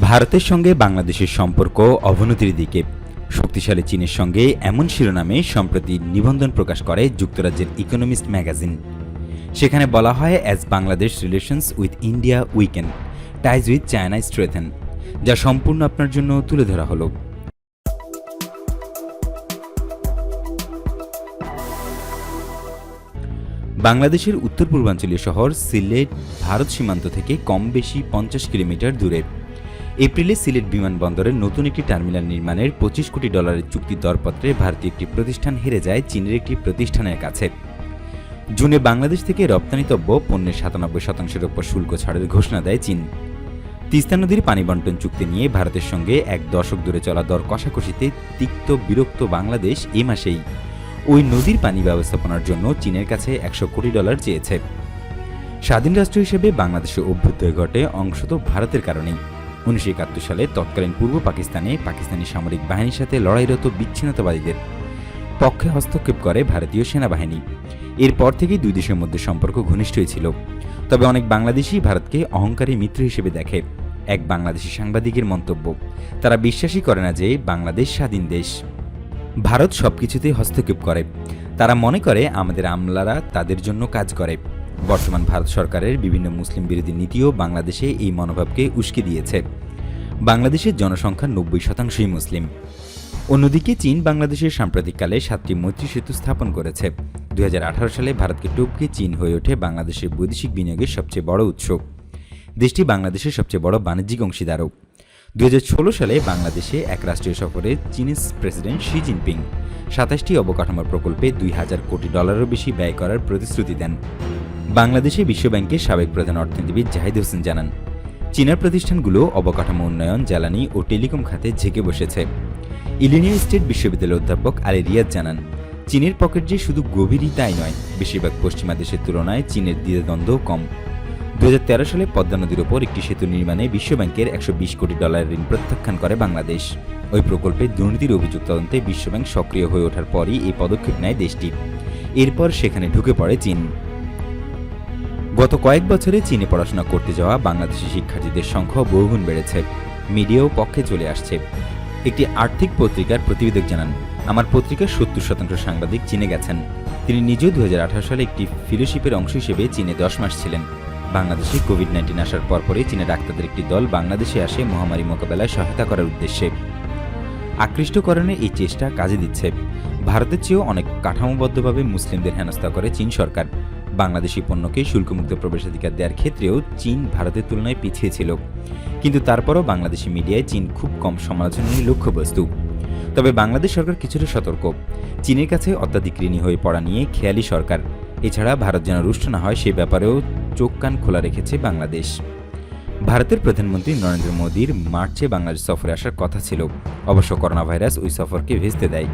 ভারতের সঙ্গে বাংলাদেশের সম্পর্ক অবনতির দিকে শক্তিশালী চীনের সঙ্গে এমন শিরোনামে সম্প্রতি নিবন্ধন প্রকাশ করে যুক্তরাজ্যের ইকোনমিস্ট ম্যাগাজিন সেখানে বলা হয় as Bangladesh relations with India weaken ties with China strengthen যা সম্পূর্ণ আপনার জন্য তুলে ধরা হলো। বাংলাদেশের উত্তর পূর্বাঞ্চলীয় শহর সিলেট, ভারত সীমান্ত থেকে কম বেশি পঞ্চাশ কিলোমিটার দূরে। এপ্রিলে সিলেট বিমানবন্দরের নতুন একটি টার্মিনাল নির্মাণের পঁচিশ কোটি ডলারের চুক্তি দরপত্রে ভারতীয় একটি প্রতিষ্ঠান হেরে যায় চীনের একটি প্রতিষ্ঠানের কাছে। জুনে বাংলাদেশ থেকে রপ্তানিতব্য পণ্যের সাতানব্বই শতাংশের ওপর শুল্ক ছাড়ের ঘোষণা দেয় চীন। তিস্তা নদীর পানি বন্টন চুক্তি নিয়ে ভারতের সঙ্গে এক দশক দূরে চলা দর কষাকষিতে তিক্ত বিরক্ত বাংলাদেশ এ মাসেই ওই নদীর পানি ব্যবস্থাপনার জন্য চীনের কাছে একশো কোটি ডলার চেয়েছে। স্বাধীন রাষ্ট্র হিসেবে বাংলাদেশে অভ্যুদয় ঘটে অংশত ভারতের কারণেই। উনিশশো একাত্তর সালে তৎকালীন পূর্ব পাকিস্তানে পাকিস্তানি সামরিক বাহিনীর সাথে লড়াইরত বিচ্ছিন্নতাবাদীদের পক্ষে হস্তক্ষেপ করে ভারতীয় সেনাবাহিনী। এরপর থেকেই দুই দেশের মধ্যে সম্পর্ক ঘনিষ্ঠ হয়েছিল। তবে অনেক বাংলাদেশি ভারতকে অহংকারী মিত্র হিসেবে দেখে। এক বাংলাদেশি সাংবাদিকের মন্তব্য, তারা বিশ্বাসই করে না যে বাংলাদেশ স্বাধীন দেশ। ভারত সবকিছুতে হস্তক্ষেপ করে। তারা মনে করে আমাদের আমলারা তাদের জন্য কাজ করে। বর্তমান ভারত সরকারের বিভিন্ন মুসলিম বিরোধী নীতিও বাংলাদেশে এই মনোভাবকে উস্কে দিয়েছে। বাংলাদেশের জনসংখ্যা নব্বই শতাংশই মুসলিম। অন্যদিকে চীন বাংলাদেশের সাম্প্রতিককালে সাতটি মৈত্রী সেতু স্থাপন করেছে। দুই হাজার আঠারো সালে ভারতকে টপকে চীন হয়ে ওঠে বাংলাদেশের বৈদেশিক বিনিয়োগের সবচেয়ে বড় উৎস। দেশটি বাংলাদেশের সবচেয়ে বড় বাণিজ্যিক অংশীদারও দুই হাজার ষোলো সালে বাংলাদেশে এক রাষ্ট্রীয় সফরে চীনের প্রেসিডেন্ট শি জিনপিং সাতাশটি অবকাঠামো প্রকল্পে দুই হাজার কোটি ডলারও বেশি ব্যয় করার প্রতিশ্রুতি দেন। বাংলাদেশে বিশ্বব্যাংকের সাবেক প্রধান অর্থনীতিবিদ জাহিদ হোসেন জানান, চীনের প্রতিষ্ঠানগুলো অবকাঠামো উন্নয়ন, জ্বালানি ও টেলিকম খাতে ঝেঁকে বসেছে। ইলিনিয়া স্টেট বিশ্ববিদ্যালয়ের অধ্যাপক আলী জানান, চীনের পকেট যে শুধু গভীরই তাই নয়, বেশিরভাগ পশ্চিমা দেশের তুলনায় চীনের দ্বিধাদ্বন্দ্ব কম। দু হাজার তেরো সালে পদ্মা নদীর ওপর একটি সেতু নির্মাণে বিশ্বব্যাংকের একশো বিশ কোটি ডলার ঋণ প্রত্যাখ্যান করে বাংলাদেশ। ওই প্রকল্পে দুর্নীতির অভিযোগ তদন্তে বিশ্বব্যাংক সক্রিয় হয়ে ওঠার পরই এই পদক্ষেপ নেয় দেশটি। এরপর সেখানে ঢুকে পড়ে চীন। গত কয়েক বছরে চীনে পড়াশোনা করতে যাওয়া বাংলাদেশি শিক্ষার্থীদের সংখ্যা বহুগুণ বেড়েছে। মিডিয়াও পক্ষে চলে আসছে। একটি আর্থিক পত্রিকার প্রতিবেদক জানান, আমার পত্রিকার সত্তর শতাংশ সাংবাদিক চীনে গেছেন। তিনি নিজেও দু হাজার আঠারো সালে একটি ফেলোশিপের অংশ হিসেবে চীনে দশ মাস ছিলেন। বাংলাদেশে কোভিড নাইন্টিন আসার পরপরই চীনের ডাক্তারদের একটি দল বাংলাদেশে আসে মহামারী মোকাবেলায় সহায়তা করার উদ্দেশ্যে। আকৃষ্টকরণে এই চেষ্টা কাজে দিচ্ছে। ভারতের চেয়েও অনেক কাঠামোবদ্ধভাবে মুসলিমদের হেনস্থা করে চীন সরকার। বাংলাদেশি পণ্যকে শুল্কমুক্ত প্রবেশাধিকার দেওয়ার ক্ষেত্রেও চীন ভারতের তুলনায় পিছিয়ে ছিল। কিন্তু তারপরও বাংলাদেশি মিডিয়ায় চীন খুব কম সমালোচনার লক্ষ্যবস্তু। তবে বাংলাদেশ সরকার কিছুটা সতর্ক। চীনের কাছে অত্যাধিক ঋণী হয়ে পড়া নিয়ে খেয়ালি সরকার। এছাড়া ভারত যেন রুষ্ট না হয়, সে ব্যাপারেও চোখ কান খোলা রেখেছে বাংলাদেশ। ভারতের প্রধানমন্ত্রী নরেন্দ্র মোদীর মার্চে বাংলাদেশ সফরে আসার কথা ছিল। অবশ্য করোনা ভাইরাস ওই সফরকে ভেস্তে দেয়।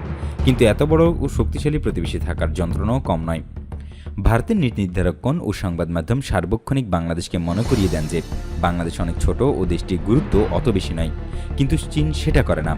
কিন্তু এত বড় ও শক্তিশালী প্রতিবেশী থাকার যন্ত্রণাও কম নয়। ভারতের নীতি নির্ধারকগণ ও সংবাদ মাধ্যম সার্বক্ষণিক বাংলাদেশকে মনে করিয়ে দেন যে, বাংলাদেশ অনেক ছোট ও দেশটির গুরুত্ব অত বেশি নয়। কিন্তু চীন সেটা করে না।